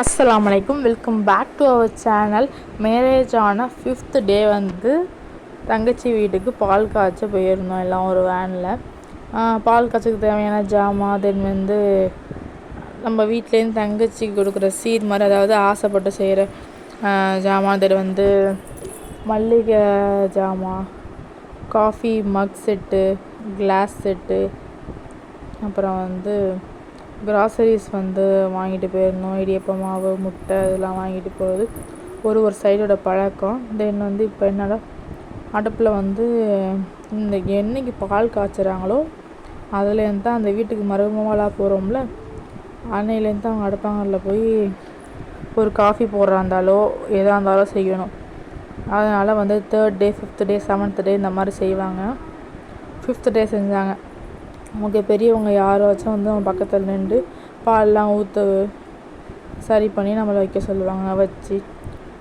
அஸ்லாம் வலைக்கும் welcome back to our channel marriage ஆன ஃபிஃப்த் டே வந்து தங்கச்சி வீட்டுக்கு பால் காய்ச்ச போயிருந்தோம் எல்லாம் ஒரு வேனில் பால் காய்ச்சக்கு தேவையான ஜாமான் தென் வந்து நம்ம வீட்லேருந்து தங்கச்சிக்கு கொடுக்குற சீர் மாதிரி அதாவது ஆசைப்பட்டு செய்கிற ஜாமான் தென் வந்து மல்லிகை ஜாமான் coffee mug set glass set அப்புறம் வந்து கிராசரிஸ் வந்து வாங்கிட்டு போயிருந்தோம் இடியப்ப மாவு முட்டை இதெல்லாம் வாங்கிட்டு போகிறது ஒரு ஒரு சைடோட பழக்கம். தென் வந்து இப்போ என்னடா அடுப்பில் வந்து இந்த என்னைக்கு பால் காய்ச்சுறாங்களோ அதுலேருந்து தான் அந்த வீட்டுக்கு மருமகளாக போகிறோம்ல அன்னையிலேருந்து அவங்க அடுப்பாங்கல்ல போய் ஒரு காஃபி போடுறா இருந்தாலோ எதாக இருந்தாலும் செய்யணும். அதனால் வந்து third day fifth day seventh day இந்த மாதிரி செய்வாங்க. ஃபிஃப்த் டே செஞ்சாங்க. ஓகே பெரியவங்க யாராச்சும் வந்து அவங்க பக்கத்தில் நின்று பால்லாம் ஊற்ற சரி பண்ணி நம்மளை வைக்க சொல்லுவாங்க. வச்சு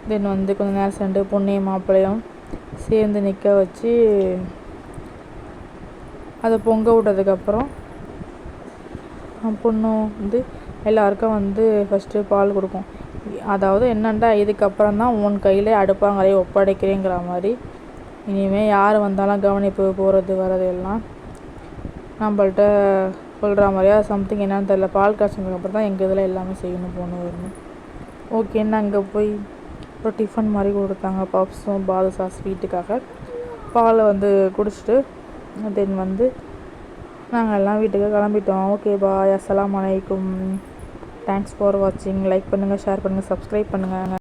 தென் வந்து கொஞ்சம் நேரம் சென்று பொண்ணையும் மாப்பிள்ளையும் சேர்ந்து நிற்க வச்சு அதை பொங்க விட்டதுக்கப்புறம் பொண்ணும் வந்து எல்லாருக்கும் வந்து ஃபஸ்ட்டு பால் கொடுக்கும். அதாவது என்னென்னா இதுக்கப்புறம் தான் உன் கையில் அடுப்பாங்கரையை ஒப்படைக்கிறேங்கிற மாதிரி. இனிமேல் யார் வந்தாலும் கவனிப்பு போகிறது வர்றது எல்லாம் நம்மள்ட்ட சொல்கிற மாதிரியா சம்திங் என்னன்னு தெரில பால் காய்ச்சதுக்கப்புறம் தான் எங்கள் இதில் எல்லாமே செய்யணும் போகணும் வரணும் ஓகேன்னு அங்கே போய் ஒரு டிஃபன் மாதிரி கொடுத்தாங்க. பப்ஸும் பாதுசா ஸ்வீட்டுக்காக பாலை வந்து குடிச்சிட்டு தென் வந்து நாங்கள் எல்லாம் வீட்டுக்கு கிளம்பிட்டோம். ஓகே பாய் அஸ்லாம் வலைக்கும் தேங்க்ஸ் ஃபார் வாட்சிங் லைக் பண்ணுங்கள் ஷேர் பண்ணுங்கள் சப்ஸ்கிரைப் பண்ணுங்கள்